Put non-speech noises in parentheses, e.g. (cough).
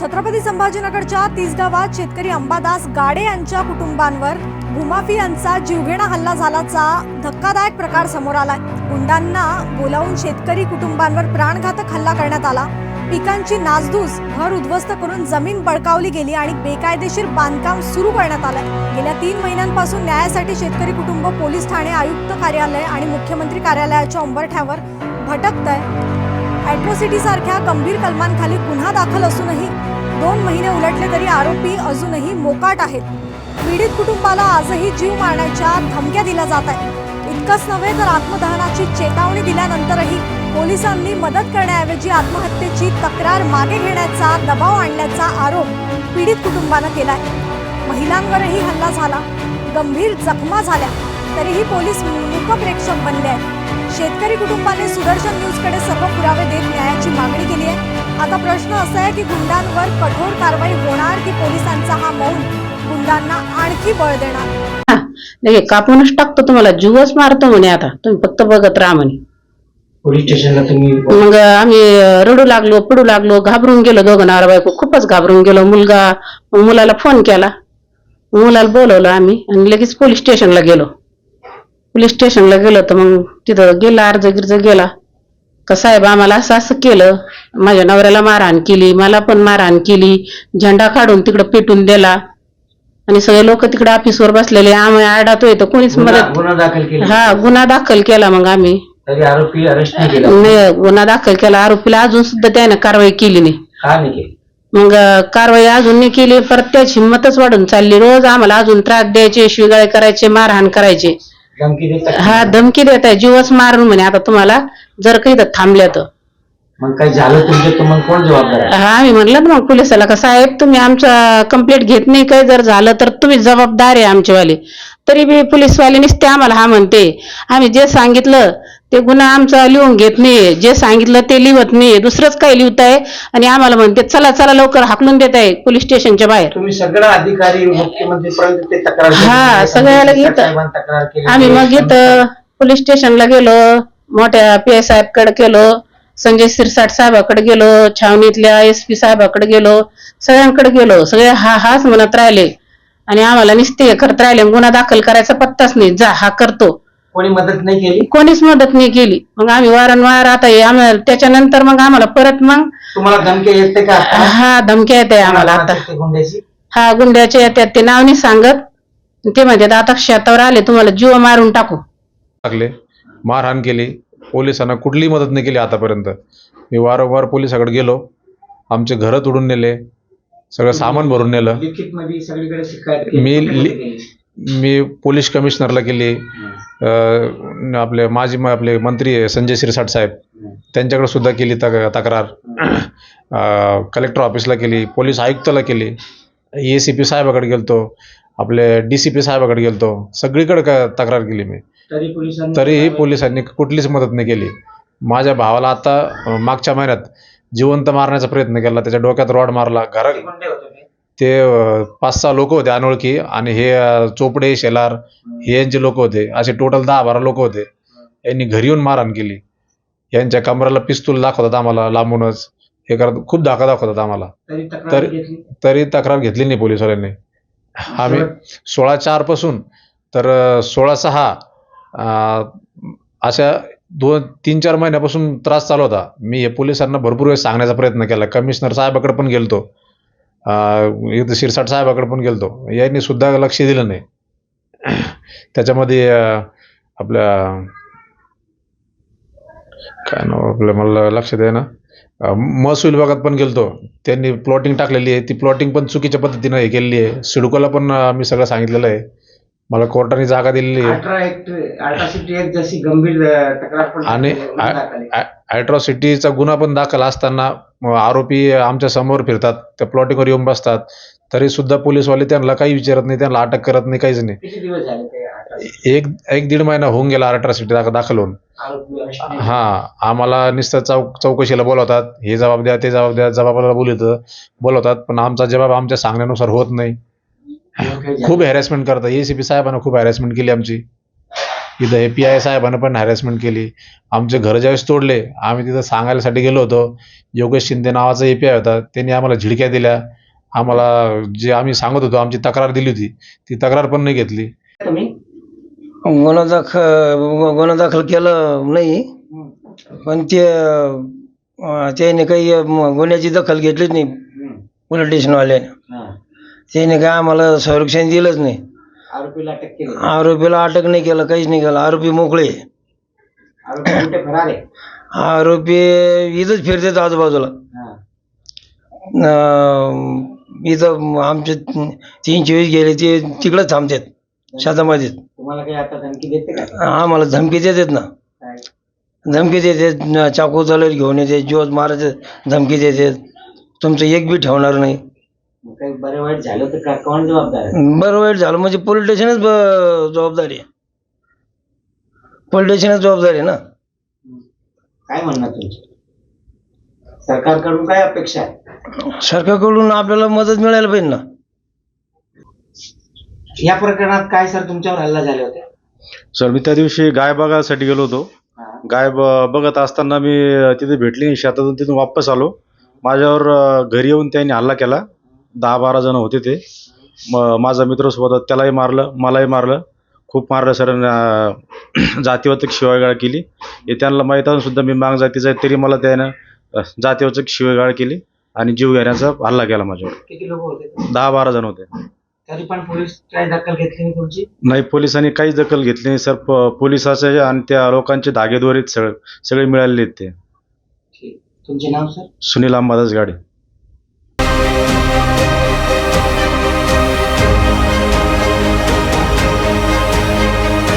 छत्रपती संभाजीनगरच्या तीस गावात शेतकरी अंबादास गाडे यांच्या कुटुंबांवर भूमाफी यांचा जीवघेणा हल्ला झाल्याचा धक्कादायक प्रकार समोर आलाय. गुंडांना बोलावून शेतकरी कुटुंबांवर प्राणघातक हल्ला करण्यात आला. पिकांची नासधूस घर उद्ध्वस्त करून जमीन बळकावली गेली आणि बेकायदेशीर बांधकाम सुरू करण्यात आलंय. गेल्या तीन महिन्यांपासून न्यायासाठी शेतकरी कुटुंब पोलीस ठाणे आयुक्त कार्यालय आणि मुख्यमंत्री कार्यालयाच्या उंबरठ्यावर भटकत आहे अॅट्रॉसिटी सारख्या गंभीर कलमांखाली गुन्हा दाखल असूनही दोन महिने उलटले तरी आरोपी अजूनही मोकाट आहेत. पीडित कुटुंबाला आजही जीव मारण्याच्या धमक्या दिल्या जात आहेत. इतकंच नव्हे तर आत्मदहनाची चेतावणी दिल्यानंतरही पोलिसांनी मदत करण्याऐवजी आत्महत्येची तक्रार मागे घेण्याचा दबाव आणल्याचा आरोप पीडित कुटुंबानं केला आहे महिलांवरही हल्ला झाला. गंभीर जखमा झाल्या. तरीही पोलीस मुखप्रेक्षक बनले आहेत. शेतकरी कुटुंबाने सुदर्शन न्यूजकडे सर्व पुरावे देत न्यायाची मागणी केली आहे. आता प्रश्न असा आहे की गुंडांवर कठोर कारवाई होणार की पोलिसांचा हा मौन? गुंडांना आणखी बळ देणार. लगे कापूनच टाकतो तुम्हाला. जीवच मारतो म्हणे आता. तुम्ही फक्त बघत राहा म्हणे. पोलीस स्टेशनला तुम्ही मग आम्ही रडू लागलो पडू लागलो घाबरून गेलो दोघं नारा बायको. खूपच घाबरून गेलो. मुलगा मुलाला फोन केला. मुलाला बोलवलं आम्ही आणि लगेच पोलीस स्टेशनला गेलो. पोलीस स्टेशनला गेलो तर मग तिथं गेला अर्ज गिर्ज गेला. का साहेब आम्हाला असं असं केलं. माझ्या नवऱ्याला मारहाण केली मला पण मारहाण केली. झेंडा काढून तिकडं पेटून दिला. आणि सगळे लोक तिकडे ऑफिसवर बसलेले. आम्ही आडातोय तर कोणीच मदत गुन्हा दाखल केला. हा गुन्हा दाखल केला मग आम्ही. तरी आरोपी अरेस्ट नाही केला. नाही, गुन्हा दाखल केला. आरोपीला अजून सुद्धा त्याने कारवाई केली नाही. का नाही केली? मग अं, कारवाई अजून नाही केली. परत त्याची हिंमतच वाढून चालली. रोज आम्हाला अजून त्रास द्यायचे शिवगाळे करायचे मारहाण करायचे. धमकी हा धमकी देत आहे जीवच मारून म्हणे आता तुम्हाला जर काही इथं थांबल्या तर मग काही झालं तुमच्या तर मग कोण जबाबदार आहे? हा आम्ही म्हणलं ना मग पोलिसाला का साहेब तुम्ही आमचा कंप्लेंट घेत नाही काही जर झालं तर तुम्ही जबाबदार आहे आमचेवाले. तरी बी पोलीसवाले नुसते आम्हाला हा म्हणते. आम्ही जे सांगितलं ते गुन्हा आमचा लिहून घेत नाहीये. जे सांगितलं ते लिहत नाहीये. दुसरंच काही लिहिताय? आणि आम्हाला म्हणते चला चला लवकर हाकलून देत आहे पोलीस स्टेशनच्या बाहेर. तुम्ही सगळं अधिकारी मुख्यमंत्रीपर्यंत ते तक्रार केली. हा, सगळ्याला घेत- साहेबांनी तक्रार केली. आम्ही मग इथं पोलीस स्टेशनला गेलो. मोठ्या पी आय साहेबकडे गेलो संजय सिरसाट साहेबाकडे गेलो. छावणीतल्या एस पी साहेबाकडे गेलो. सगळ्यांकडे गेलो. सगळे हा हाच म्हणत राहिले. आणि आम्हाला निस्ते हे करत राहिले. गुन्हा दाखल करायचा पत्ताच नाही. जा हा करतो. कोणी मदत नाही केली? कोणीच मदत नाही केली. मग आम्ही वारंवार आता हे आम्हाला त्याच्यानंतर मग आम्हाला परत मग तुम्हाला धमकी येते का आता? हा धमक्या येते आम्हाला आता. गुंड्याची? हा गुंड्याच्या येतात ते नाव नाही सांगत. ते म्हणतात आता शेतावर आले तुम्हाला जीव मारून टाकू. टाकले मारहाण केली पोलिसांना कुठलीही मदत नाही केली आतापर्यंत. मी वारंवार पोलिसाकडे गेलो आमचे घरं तोडून नेले सगळं सामान भरून नेलं. लिखित मध्ये सगळीकडे शिकायत केली. मी लि-? मी पोलीस कमिशनरला केली आपले माजी म- आपले मंत्री आहे संजय शिरसाट साहेब. त्यांच्याकडे सुद्धा केली तक तक्रार. कलेक्टर ऑफिसला केली पोलीस आयुक्ताला केली. ए सी पी साहेबाकडे गेलतो. आपले डी सी पी साहेबाकडे गेलतो. सगळीकडे क तक्रार केली मी. तरी पोलिसांनी तरीही पोलिसांनी कुठलीच मदत नाही केली. माझ्या भावाला आता मागच्या महिन्यात जिवंत मारण्याचा प्रयत्न केला. त्याच्या डोक्यात रॉड मारला. घरा ते? पाच सहा लोक होते अनोळखी आणि हे चोपडे शेलार हे यांचे लोक होते. असे टोटल दहा बारा लोक होते. यांनी घरी येऊन मारहाण केली. यांच्या कमराला पिस्तूल दाखवतात आम्हाला लांबूनच. हे करत खूप धाका दाखवतात आम्हाला. तरी तक्रार तर- तक्रार घेतली नाही पोलिसवाल्यांनी आम्ही सोळा चारपासून तर सोळा सहा अशा दोन तीन चार महिन्यापासून त्रास चालू होता. मी हे पोलिसांना भरपूर वेळेस सांगण्याचा प्रयत्न केला. कमिशनर साहेबाकडे पण गेलतो. इथं शिरसाट साहेबाकडे पण गेलतो. यांनी सुद्धा लक्ष दिलं नाही. त्याच्यामध्ये आपल्या काय नाव आपलं मला लक्षात आहे ना महसूल विभागात पण गेलतो. त्यांनी प्लॉटिंग टाकलेली आहे. ती प्लॉटिंग पण चुकीच्या पद्धतीनं हे केलेली आहे. सिडकोला पण मी सगळं सांगितलेलं आहे. मला कोर्टाने जागा दिलेली आहे. अठरा ऍक्ट अठराशे एक जशी गंभीर अं, तक्रार पण आणि गुन्हा दाखल आहे. ॲट्रॉसिटीचा गुन्हा पण दाखल असताना म, आरोपी आमच्यासमोर फिरतात त्या प्लॉटिंगवर येऊन बसतात. तरी सुद्धा पोलीसवाले त्यांना काही विचारत नाही त्यांना अटक करत नाही काहीच नाही. किती दिवस झाले ते अठराशे एक एक दीड महिना होऊन गेला अट्रॉसिटी दाखल दाखल होऊन आरोपी हा आम्हाला नुसतं चौक चौकशीला बोलवतात. हे जबाब द्या ते जबाब द्या जबाबाला बोलवतं बोलवतात. पण आमचा जबाब आमच्या सांगण्यानुसार होत नाही. खूप हॅरेसमेंट करतात. ए सी पी साहेबांना खूप हॅरेसमेंट केली आमची. इथं ए पी आय साहेबांना पण हॅरेसमेंट केली. आमचे घरं ज्यावेळेस तोडले आम्ही तिथं सांगायसाठी गेलो होतो. योगेश शिंदे नावाचा ए पी आय होता. त्यांनी आम्हाला झिडक्या दिल्या. आम्हाला जे आम्ही सांगत होतो आमची तक्रार दिली होती. ती तक्रार पण नाही घेतली. तुम्ही? गुन्हा दाखल गुन्हा दाखल केलं नाही. पण ते त्याने काही गुन्ह्याची दखल घेतलीच नाही. पोलीस स्टेशनवाल्याने. त्याने काय आम्हाला संरक्षण दिलंच नाही. आरोपीला अटक केली. आरोपीला अटक नाही केलं काहीच नाही केलं. आरोपी मोकळे. आरोपी कुठे फरार आहे? आरोपी इथंच फिरतात आजूबाजूला. हा. अं, इथं आमचे तीन चोवीस गेले ते तिकडंच थांबतात शेतामध्ये तुम्हाला काही आता धमकी देते का? आम्हाला धमकी देतात ना. काय? धमकी देतात न- चाकू तलवार घेऊन येते जोत मारायचे धमकी देतात तुमचं एक बी ठेवणार नाही. मग काही बरं वाईट झालं तर का कोण जबाबदार आहे? बरं वाईट झालं म्हणजे पोलीस स्टेशनच ब- जबाबदारी आहे. पोलीस स्टेशनच जबाबदारी आहे ना? काय म्हणणार तुमचं? सरकारकडून काय अपेक्षा आहे? सरकारकडून आपल्याला मदत मिळायला पाहिजे ना. या प्रकरणात काय सर तुमच्यावर हल्ला झाले होते? सर मी त्या दिवशी गाय बघायसाठी गेलो होतो. हा. गाय ब- बघत असताना मी तिथे भेटली शेतातून तिथून वापस आलो. माझ्यावर अ, घरी येऊन त्यांनी हल्ला केला. दहा बारा जण होते ते. म माझा मित्र सोबत होता, त्यालाही मारलं मलाही मारलं. खूप मारलं सर (clears throat) जातीवाचक शिवागाळ केली. हे त्यांना माहीत असून सुद्धा मी माग जातीचा आहे तरी मला त्यानं जातीवाचक शिवागाळ केली आणि जीव घेण्याचा हल्ला केला माझ्यावर. किती लोक होते? दहा बारा जण होते. तरी पण पोलीस काही दखल घेतली नाही तुमची? नाही पोलिसांनी काहीच दखल घेतली नाही सर. प पोलिसाचे आणि त्या लोकांचे धागेदोरे सगळे सगळे मिळालेले आहेत ते. तुमचे नाव सर? सुनील अंबादास गाडे.